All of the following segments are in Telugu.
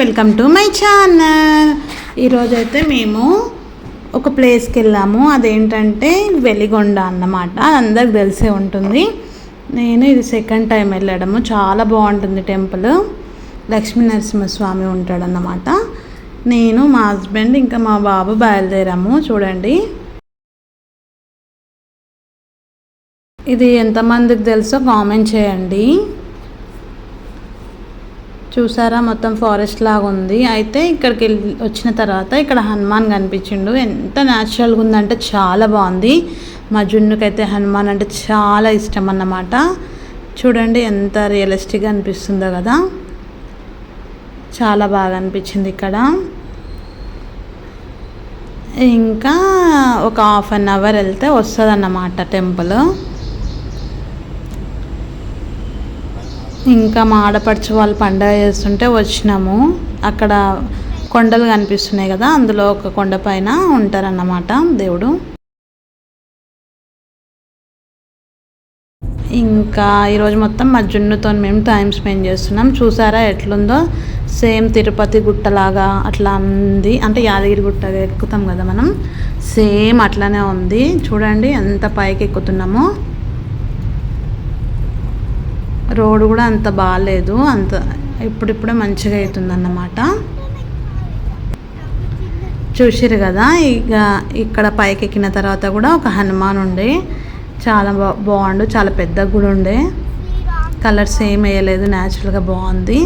వెల్కమ్ టు మై ఛానల్ ఈరోజైతే మేము ఒక ప్లేస్కి వెళ్ళాము. అదేంటంటే వెలిగొండ అన్నమాట. అందరికి తెలిసే ఉంటుంది. నేను ఇది సెకండ్ టైం వెళ్ళడము. చాలా బాగుంటుంది టెంపుల్. లక్ష్మీ నరసింహస్వామి ఉంటాడన్నమాట. నేను మా హస్బెండ్ ఇంకా మా బాబు బయలుదేరాము. చూడండి. ఇది ఎంతమందికి తెలుసో కామెంట్ చేయండి. చూసారా? మొత్తం ఫారెస్ట్ లాగా ఉంది. అయితే ఇక్కడికి వెళ్ళి వచ్చిన తర్వాత ఇక్కడ హనుమాన్ కనిపించిండు. ఎంత న్యాచురల్గా ఉందంటే చాలా బాగుంది. మా జున్నుకైతే హనుమాన్ అంటే చాలా ఇష్టం అన్నమాట. చూడండి ఎంత రియలిస్టిక్గా అనిపిస్తుందో కదా. చాలా బాగా అనిపించింది ఇక్కడ. ఇంకా ఒక హాఫ్ అన్ అవర్ వెళ్తే వస్తుంది అన్నమాట టెంపుల్ ఇంకా మా ఆడపడుచు వాళ్ళు పండగ చేస్తుంటే వచ్చినాము. అక్కడ కొండలు కనిపిస్తున్నాయి కదా అందులో ఒక కొండ పైన ఉంటారన్నమాట దేవుడు. ఇంకా ఈరోజు మొత్తం మా జున్నుతో మేము టైం స్పెండ్ చేస్తున్నాం. చూసారా ఎట్లుందో? సేమ్ తిరుపతి గుట్టలాగా అట్లా ఉంది. అంటే యాదగిరి గుట్ట ఎక్కుతాం కదా మనం. సేమ్ అట్లానే ఉంది. చూడండి ఎంత పైకి ఎక్కుతున్నామో రోడ్డు కూడా అంత బాగాలేదు అంత ఇప్పుడిప్పుడే మంచిగా అవుతుందన్నమాట. చూసిరు కదా ఇక ఇక్కడ పైకి ఎక్కిన తర్వాత కూడా ఒక హనుమాన్ ఉండే. చాలా బా బాగుండు. చాలా పెద్ద గుడి ఉండే. కలర్స్ ఏం వేయలేదు. న్యాచురల్గా బాగుంది.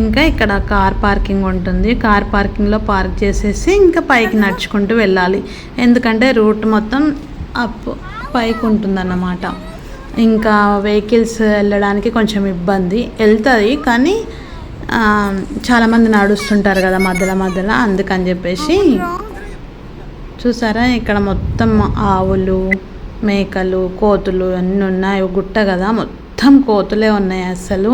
ఇంకా ఇక్కడ కార్ పార్కింగ్ ఉంటుంది. కార్ పార్కింగ్లో పార్క్ చేసేసి ఇంకా పైకి నడుచుకుంటూ వెళ్ళాలి. ఎందుకంటే రూట్ మొత్తం అప్ పైకి ఉంటుందన్నమాట ఇంకా వెహికల్స్ వెళ్ళడానికి కొంచెం ఇబ్బంది వెళ్తుంది కానీ చాలామంది నడుస్తుంటారు కదా మధ్యలో మధ్యలో అందుకని చెప్పేసి. చూసారా ఇక్కడ మొత్తం ఆవులు మేకలు కోతులు అన్నీ ఉన్నాయి గుట్ట కదా మొత్తం కోతులే ఉన్నాయి అసలు.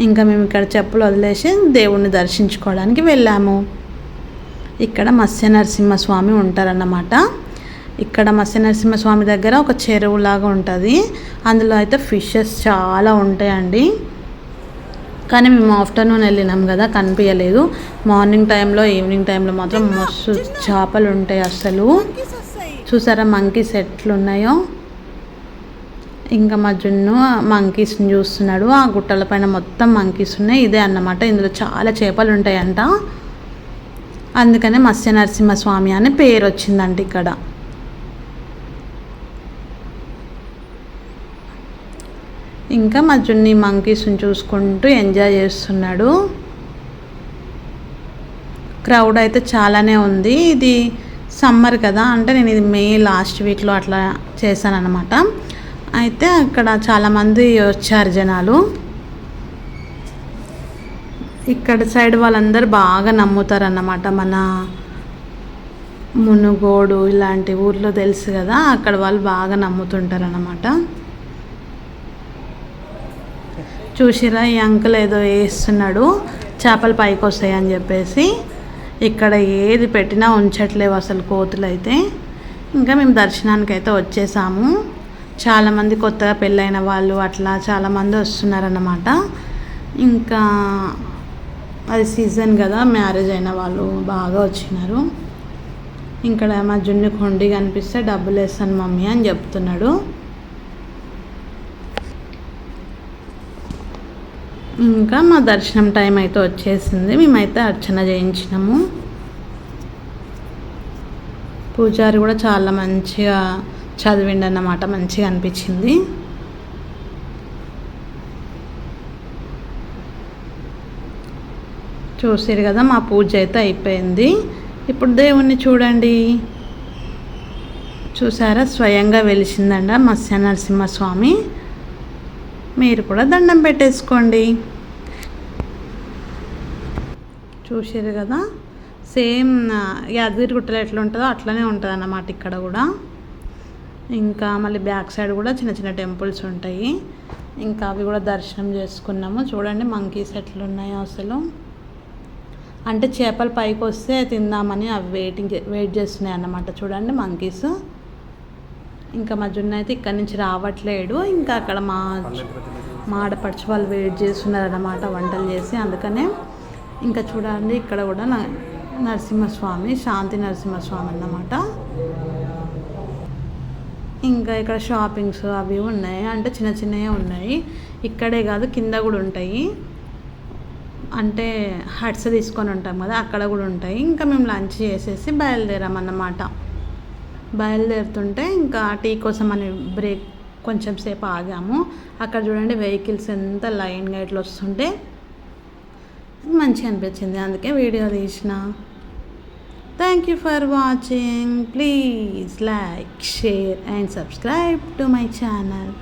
ఇంకా మేము ఇక్కడ చెప్పులు వదిలేసి దేవుణ్ణి దర్శించుకోవడానికి వెళ్ళాము. ఇక్కడ మత్స్య నరసింహస్వామి ఉంటారన్నమాట. ఇక్కడ మత్స్య నరసింహస్వామి దగ్గర ఒక చెరువు లాగా ఉంటుంది. అందులో అయితే ఫిషెస్ చాలా ఉంటాయండి. కానీ మేము ఆఫ్టర్నూన్ వెళ్ళినాం కదా కనిపించలేదు మార్నింగ్ టైంలో ఈవినింగ్ టైంలో మాత్రం మస్తు చేపలు ఉంటాయి అసలు. చూసారా మంకీస్ ఎట్లున్నాయో? ఇంకా మా జున్ను మంకీస్ని చూస్తున్నాడు. ఆ గుట్టల పైన మొత్తం మంకీస్ ఉన్నాయి. ఇదే అన్నమాట. ఇందులో చాలా చేపలు ఉంటాయంట. అందుకనే మత్స్య నరసింహస్వామి అని పేరు వచ్చిందంట ఇక్కడ. ఇంకా మా జున్ని మంకీస్ని చూసుకుంటూ ఎంజాయ్ చేస్తున్నాడు. క్రౌడ్ అయితే చాలానే ఉంది. ఇది సమ్మర్ కదా అంటే నేను ఇది మే లాస్ట్ వీక్లో అట్లా చేశాను అనమాట అయితే అక్కడ చాలామంది వచ్చారు జనాలు. ఇక్కడ సైడ్ వాళ్ళందరూ బాగా నమ్ముతారన్నమాట. మన మునుగోడు ఇలాంటి ఊర్లో తెలుసు కదా అక్కడ వాళ్ళు బాగా నమ్ముతుంటారన్నమాట. చూసిరా ఈ అంకుల్ ఏదో వేస్తున్నాడు చేపలు పైకి వస్తాయని చెప్పేసి ఇక్కడ ఏది పెట్టినా ఉంచట్లేవు అసలు కోతులు అయితే ఇంకా మేము దర్శనానికి అయితే వచ్చేసాము. చాలామంది కొత్తగా పెళ్ళైన వాళ్ళు అట్లా చాలామంది వస్తున్నారన్నమాట. ఇంకా అది సీజన్ కదా మ్యారేజ్ అయిన వాళ్ళు బాగా వచ్చినారు. ఇక్కడ మా జున్ను కొండి కనిపిస్తే డబ్బులు వేస్తాను మమ్మీ అని చెప్తున్నాడు. ఇంకా మా దర్శనం టైం అయితే వచ్చేసింది. మేమైతే అర్చన చేయించినాము. పూజారి కూడా చాలా మంచిగా చదివిండి అన్నమాట మంచిగా అనిపించింది. చూసారు కదా మా పూజ అయితే అయిపోయింది. ఇప్పుడు దేవుణ్ణి చూడండి. చూసారా? స్వయంగా వెలిసిందండ మత్స్య నరసింహస్వామి మీరు కూడా దండం పెట్టేసుకోండి. చూసారు కదా? సేమ్ యాదగిరి గుట్టలో ఎట్లా ఉంటుందో అట్లనే ఉంటుంది అన్నమాట ఇక్కడ కూడా. ఇంకా మళ్ళీ బ్యాక్ సైడ్ కూడా చిన్న చిన్న టెంపుల్స్ ఉంటాయి. ఇంకా అవి కూడా దర్శనం చేసుకున్నాము. చూడండి మంకీస్ ఎట్లున్నాయో అసలు. అంటే చేపలు పైకి వస్తే తిందామని అవి వెయిటింగ్ వెయిట్ చేస్తున్నాయి అన్నమాట. చూడండి మంకీస్. ఇంకా మా జున్ను అయితే ఇక్కడి నుంచి రావట్లేడు. ఇంకా అక్కడ మా మా ఆడపడుచు వాళ్ళు వెయిట్ చేస్తున్నారు అన్నమాట వంటలు చేసి. అందుకనే ఇంకా చూడండి ఇక్కడ కూడా న- నరసింహస్వామి శాంతి నరసింహస్వామి అన్నమాట. ఇంకా ఇక్కడ షాపింగ్స్ అవి ఉన్నాయి. అంటే చిన్న చిన్నవి ఉన్నాయి. ఇక్కడే కాదు కింద కూడా ఉంటాయి. అంటే హట్స్ తీసుకొని ఉంటాం కదా అక్కడ కూడా ఉంటాయి. ఇంకా మేము లంచ్ చేసేసి బయలుదేరామన్నమాట. బయలుదేరుతుంటే ఇంకా టీ కోసం అని బ్రేక్ కొంచెం సేపు ఆగాము. అక్కడ చూడండి వెహికల్స్ ఎంత లైన్గా ఇట్లా వస్తుంటే మంచిగా అనిపించింది. అందుకే వీడియో తీసిన. Thank you for watching please like share and subscribe to my channel